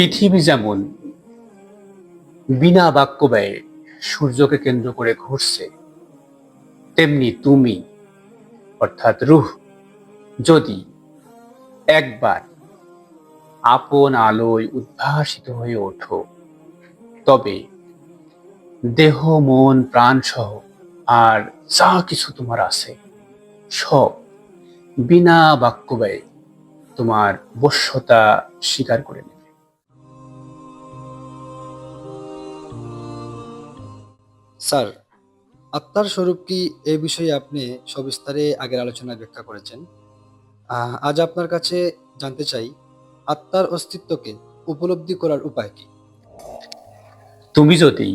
পৃথিবী যেমন বিনা বাক্য ব্যয়ে সূর্যকে কেন্দ্র করে ঘুরছে, তেমনি তুমি, অর্থাৎ রুহ, যদি একবার আপন আলোয় উদ্ভাসিত হয়ে ওঠো, তবে দেহ, মন প্রাণ সহ আর যা কিছু তোমার আছে, সব বিনা বাক্য ব্যয়ে তোমার বশ্যতা স্বীকার করে নেবে। স্যার, আত্মার স্বরূপ কি এ বিষয়ে আপনি সবিস্তারে আগের আলোচনায় ব্যাখ্যা করেছেন? আজ আপনার কাছে জানতে চাই, আত্মার অস্তিত্বকে উপলব্ধি করার উপায় কি? তুমি যদি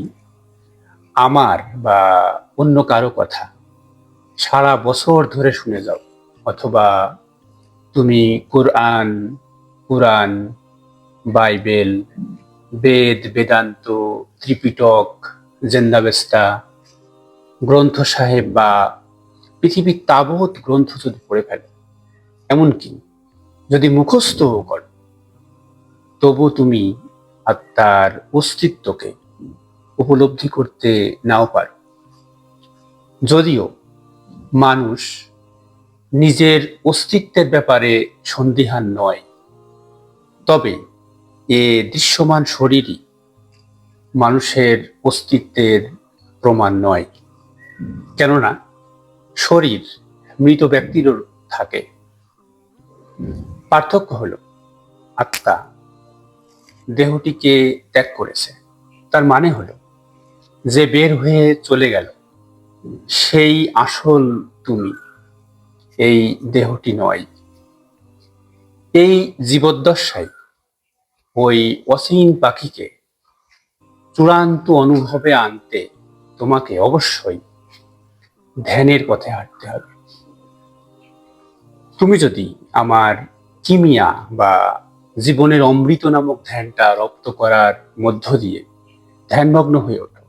আমার বা অন্য কারও কথা সারা বছর ধরে শুনে যাও, অথবা তুমি Quran Puran Bible, Veda, Vedanta, Tripitaka Zend Avesta Granth Sahib বা পৃথিবীর তাবৎ গ্রন্থ যদি পড়ে ফেলে, এমনকি যদি মুখস্থ করো, তবু তুমি আত্মার অস্তিত্বকে উপলব্ধি করতে নাও পারো। যদিও মানুষ নিজের অস্তিত্বের ব্যাপারে সন্দিহান নয়, তবে এ দৃশ্যমান শরীরই মানুষের অস্তিত্বের প্রমাণ নয়। কেননা, শরীর মৃত ব্যক্তিরও থাকে। পার্থক্য হল, আত্মা দেহটিকে ত্যাগ করেছে। তার মানে হলো, যে বের হয়ে চলে গেল, সেই আসল তুমি, এই দেহটি নয়। এই জীবদ্দশায় ওই অসীম পাখিকে চূড়ান্ত অনুভবে আনতে তোমাকে অবশ্যই ধ্যানের পথে হাঁটতে হবে। তুমি যদি আমার কিমিয়া বা জীবনের অমৃত নামক ধ্যানটা রপ্ত করার মধ্য দিয়ে ধ্যানমগ্ন হয়ে ওঠো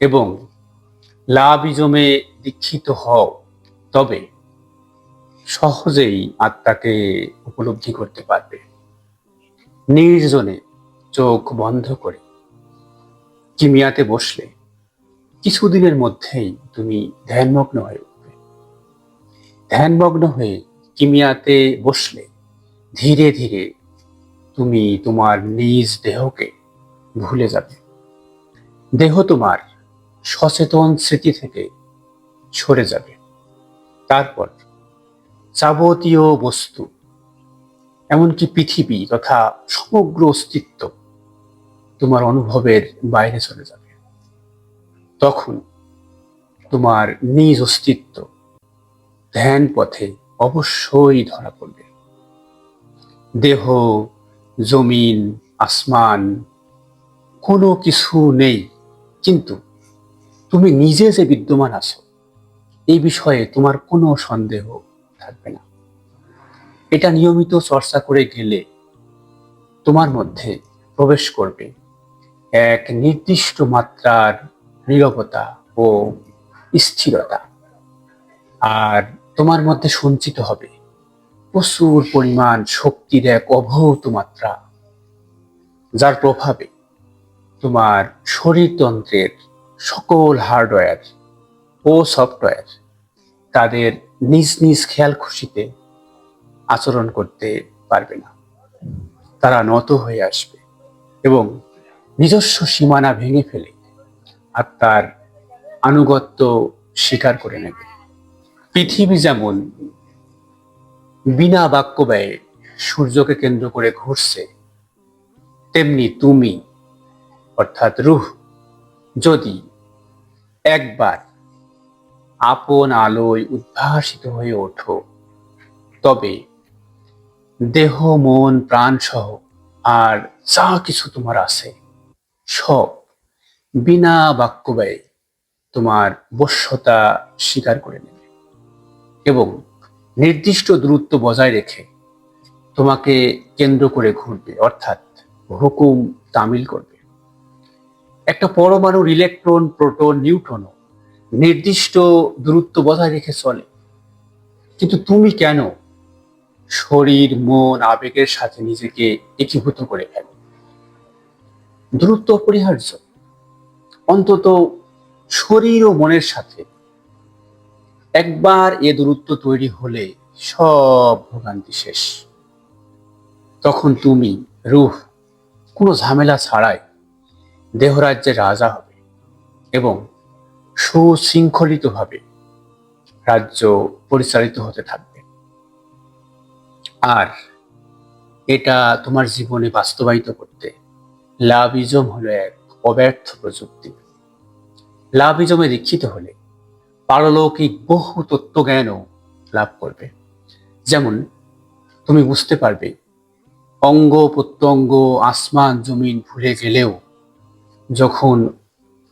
এবং লাভিজমে দীক্ষিত হও, তবে সহজেই আত্মাকে উপলব্ধি করতে পারবে। নির্জনে চোখ বন্ধ করে কিমিয়াতে বসলে কিছুদিনের মধ্যেই তুমি ধ্যানমগ্ন হয়ে উঠবে। ধ্যানমগ্ন হয়ে কিমিয়াতে বসলে ধীরে ধীরে তুমি তোমার নিজ দেহকে ভুলে যাবে। দেহ তোমার সচেতন স্মৃতি থেকে সরে যাবে। তারপর যাবতীয় বস্তু, এমনকি পৃথিবী তথা সমগ্র অস্তিত্ব তোমার অনুভবের বাইরে চলে যাবে। তখন তোমার নিজ অস্তিত্ব ধ্যান পথে অবশ্যই ধরা পড়বে। দেহ, জমিন, আসমান, কোনো কিছু নেই, কিন্তু তুমি নিজে যে বিদ্যমান আছো, এই বিষয়ে তোমার কোনো সন্দেহ থাকবে না। এটা নিয়মিত চর্চা করে গেলে তোমার মধ্যে প্রবেশ করবে এক নির্দিষ্ট মাত্রার নীরবতা ও স্থিরতা। আর তোমার মধ্যে সঞ্চিত হবে প্রচুর পরিমাণ শক্তির এক অভূত মাত্রা, যার প্রভাবে তোমার শরীরতন্ত্রের সকল হার্ডওয়্যার ও সফটওয়্যার তাদের নিজ নিজ খেয়াল খুশিতে আচরণ করতে পারবে না। তারা নত হয়ে আসবে এবং নিজস্ব সীমানা ভেঙে ফেলে আত্মার আনুগত্য স্বীকার করে নেবে। পৃথিবী যেমন বিনা বাক্য ব্যয়ে সূর্যকে কেন্দ্র করে ঘুরছে, তেমনি তুমি, অর্থাৎ রুহ, যদি একবার আপন আলোয় উদ্ভাসিত হয়ে ওঠো, তবে দেহ, মন প্রাণ সহ আর যা কিছু তোমার আছে সব বিনা বাক্য ব্যয়ে তোমার বশ্যতা স্বীকার করে নেবে এবং নির্দিষ্ট দূরত্ব বজায় রেখে তোমাকে কেন্দ্র করে ঘুরবে, অর্থাৎ হুকুম তামিল করবে। একটা পরমাণুর ইলেকট্রন, প্রোটন নিউট্রনও নির্দিষ্ট দূরত্ব বজায় রেখে চলে। কিন্তু তুমি কেন শরীর, মন, আবেগের সাথে নিজেকে একীভূত করে ফেলো? দূরত্ব অপরিহার্য অন্তত শরীর ও মনের সাথে একবার এ দূরত্ব তৈরি হলে সব ভোগান্তি শেষ। তখন তুমি, রুহ, কোনো ঝামেলা ছাড়াই দেহরাজ্যের রাজা হবে এবং সুশৃঙ্খলিতভাবে রাজ্য পরিচালিত হতে থাকবে। আর এটা তোমার জীবনে বাস্তবায়িত করতে লাভিজম হলো এক অব্যর্থ প্রযুক্তি। লাভিজমে দীক্ষিত হলে পারলৌকিক বহু তত্ত্বজ্ঞানও লাভ করবে। যেমন, তুমি বুঝতে পারবে, অঙ্গ, প্রত্যঙ্গ, আসমান, জমিন ভুলে গেলেও যখন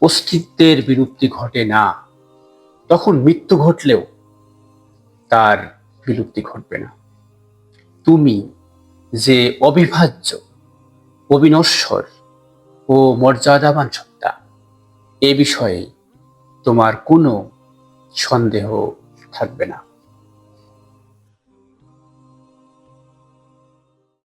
অস্তিত্বের বিলুপ্তি ঘটে না, তখন মৃত্যু ঘটলেও তার বিলুপ্তি ঘটবে না। তুমি যে অবিভাজ্য, অবিনশ্বর ও মর্যাদাবান সত্তা। এ বিষয়ে তোমার কোনো সন্দেহ থাকবে না।